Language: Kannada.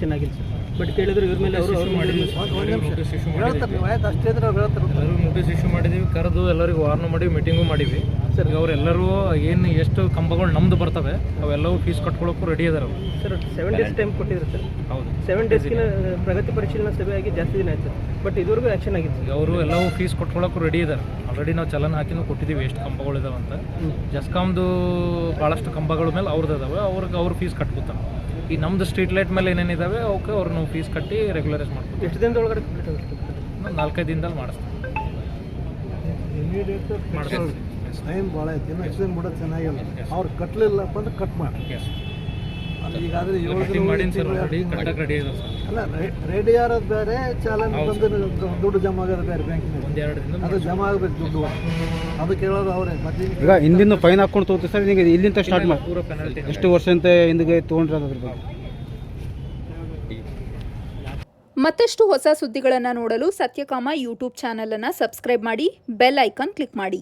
ಚೆನ್ನಾಗಿಲ್ಲ ಸರ್. ಬಟ್ ಕೇಳಿದ್ರು ಇವ್ರ ಮೇಲೆ ಅವರು ಮಾಡಿದ್ವಿ ನೋಟಿಸ್ ಇಶ್ಯೂ ಮಾಡಿದ್ವಿ ಅಷ್ಟೇ ಅಂದ್ರೆ ಅವ್ರು ಹೇಳ್ತಾರೆ. ನೋಟಿಸ್ ಇಶ್ಯೂ ಮಾಡಿದೀವಿ ಕರೆದು ಎಲ್ಲರಿಗೂ ವಾರ್ನು ಮಾಡಿ ಮೀಟಿಂಗು ಮಾಡಿವಿ ಸರ್. ಅವರೆಲ್ಲರೂ ಏನು ಎಷ್ಟು ಕಂಬಗಳು ನಮ್ದು ಬರ್ತವೆ ಅವೆಲ್ಲವೂ ಫೀಸ್ ಕಟ್ಕೊಳ್ಳೋಕ್ಕೂ ರೆಡಿ ಇದಾರೆ ಅವ್ರು. ಸರ್ ಸೆವೆನ್ ಡೇಸ್ ಟೈಮ್ ಕೊಟ್ಟಿದ್ರು ಸರ್. ಹೌದು. ಸೆವೆನ್ ಡೇಸ್ಗಿನ ಪ್ರಗತಿ ಪರಿಶೀಲನಾ ಸಭೆ ಆಗಿ ಜಾಸ್ತಿ ದಿನ ಆಯ್ತು ಬಟ್ ಇದುವರೆಗೂ ಆ್ಯಕ್ಷನ್ ಆಗಿತ್ತು ಈಗ ಅವರು ಎಲ್ಲವೂ ಫೀಸ್ ಕೊಟ್ಕೊಳ್ಳೋಕ್ಕೂ ರೆಡಿ ಇದ್ದಾರೆ ಆಲ್ರೆಡಿ ನಾವು ಚಲನ ಹಾಕಿನೂ ಕೊಟ್ಟಿದ್ದೀವಿ ಎಷ್ಟು ಕಂಬಗಳಿದಾವೆ ಅಂತ ಜಸ್ಕಾಮ್ದು ಭಾಳಷ್ಟು ಕಂಬಗಳ ಮೇಲೆ ಅವ್ರದ್ದು ಅದಾವೆ ಅವ್ರಿಗೆ ಅವ್ರ ಫೀಸ್ ಕಟ್ಕೊತಾರೆ ಈ ನಮ್ದು ಸ್ಟ್ರೀಟ್ ಲೈಟ್ ಮೇಲೆ ಏನೇನಿದಾವೆ ಓಕೆ ಅವ್ರನ್ನ ನಾವು ಫೀಸ್ ಕಟ್ಟಿ ರೆಗ್ಯುಲರೈಸ್ ಮಾಡ್ತೀವಿ ಎಷ್ಟು ದಿನದ ಒಳಗಡೆ ಕಂಪ್ಲೀಟ್ ಆಗುತ್ತೆ? ಇನ್ನೊಂದು ನಾಲ್ಕೈದು ದಿನದಲ್ಲಿ ಮಾಡಿಸ್ತೀವಿ. ಮಾಡ್ತೀವಿ ಟೈಮ್ ಭಾಳ ಐತಿ ಇನ್ನು ಎಕ್ಸ್ಟೆಂಡ್ ಮಾಡೋದು ಚೆನ್ನಾಗಿಲ್ಲ. ಅವ್ರು ಕಟ್ಟಲಿಲ್ಲಪ್ಪ ಅಂದ್ರೆ ಕಟ್ ಮಾಡಿ. ಈಗಾದ್ರೆ ರೆಡಿ ಇದೆ ಸರ್ ಅಲ್ಲ ರೆಡಿ ಆರೋದು ಬೇರೆ? ಚಾಲನ್ ಬಂದು ದುಡ್ಡು ಜಮಾ ಆಗೋದು ಬೇರೆ ಅದು ಜಮಾ ಆಗಬೇಕು ದುಡ್ಡು. ಅದು ಕೇಳೋದು ಅವರೇ ಮತ್ತೆ ಈಗ ಹಿಂದಿನ ಫೈನ್ ಹಾಕೊಂಡು ತಗೋತೀವಿ ಸರ್ ನಿಮಗೆ ಇಲ್ಲಿಂದ ಸ್ಟಾರ್ಟ್ ಮಾಡಿ ಎಷ್ಟು ವರ್ಷ ಅಂತ ಹಿಂದಿಗೆ ತಗೊಂಡ್ರೆ ಅದ್ರ ಬಗ್ಗೆ? ಮತ್ತಷ್ಟು ಹೊಸ ಸುದ್ದಿಗಳನ್ನು ನೋಡಲು ಸತ್ಯಕಾಮ ಯೂಟ್ಯೂಬ್ ಚಾನಲನ್ನು ಸಬ್ಸ್ಕ್ರೈಬ್ ಮಾಡಿ ಬೆಲ್ ಐಕಾನ್ ಕ್ಲಿಕ್ ಮಾಡಿ.